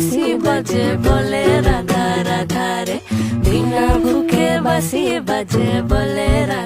বাসি বাজে বলে রাধা রাধা রে বিনা ভুখে বাসি বাজে বলে রাধা